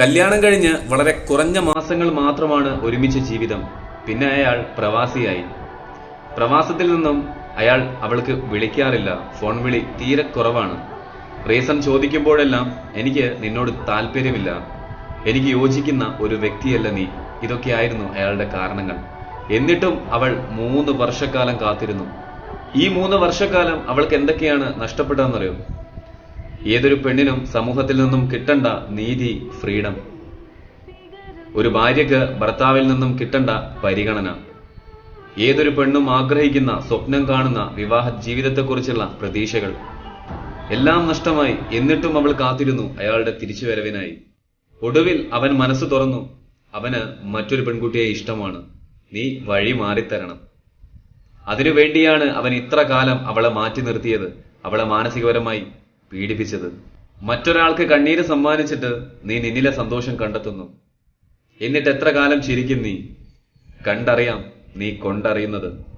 കല്യാണം കഴിഞ്ഞ് വളരെ കുറഞ്ഞ മാസങ്ങൾ മാത്രമാണ് ഒരുമിച്ച് ജീവിതം. പിന്നെ അയാൾ പ്രവാസിയായി. പ്രവാസത്തിൽ നിന്നും അയാൾ അവൾക്ക് വിളിക്കാറില്ല. ഫോൺ വിളി തീരെ കുറവാണ്. റീസൺ ചോദിക്കുമ്പോഴെല്ലാം എനിക്ക് നിന്നോട് താല്പര്യമില്ല. എനിക്ക് യോജിക്കുന്ന ഒരു വ്യക്തിയല്ല നീ. ഇതൊക്കെയായിരുന്നു അയാളുടെ കാരണങ്ങൾ. എന്നിട്ടും അവൾ മൂന്ന് വർഷക്കാലം കാത്തിരുന്നു. ഈ മൂന്ന് വർഷക്കാലം അവൾക്ക് എന്തൊക്കെയാണ് നഷ്ടപ്പെട്ടതെന്നറിയോ? ഏതൊരു പെണ്ണിനും സമൂഹത്തിൽ നിന്നും കിട്ടേണ്ട നീതി ഫ്രീഡം. ഒരു ഭാര്യക്ക് ഭർത്താവിൽ നിന്നും കിട്ടേണ്ട പരിഗണന. ഏതൊരു പെണ്ണും ആഗ്രഹിക്കുന്ന സ്വപ്നം കാണുന്ന വിവാഹ ജീവിതത്തെക്കുറിച്ചുള്ള പ്രതീക്ഷകൾ. എല്ലാം നഷ്ടമായി എന്നിട്ടും അവൾ കാത്തിരുന്നു അയാളുടെ തിരിച്ചുവരവിനായി. ഒടുവിൽ അവൻ മനസ്സ് തുറന്നു. അവന് മറ്റൊരു പെൺകുട്ടിയെ ഇഷ്ടമാണ്. നീ വഴി മാറിത്തരണം. അതിനുവേണ്ടിയാണ് അവൻ ഇത്ര കാലം അവളെ മാറ്റി നിർത്തിയത്. അവളെ മാനസികപരമായി പീഡിപ്പിച്ചത്. മറ്റൊരാൾക്ക് കണ്ണീര് സമ്മാനിച്ചിട്ട് നീ നിന്നിലെ സന്തോഷം കണ്ടെത്തുന്നു. എന്നിട്ട് എത്ര കാലം ചിരിക്കും നീ? കണ്ടറിയാം നീ കൊണ്ടറിയുന്നത്.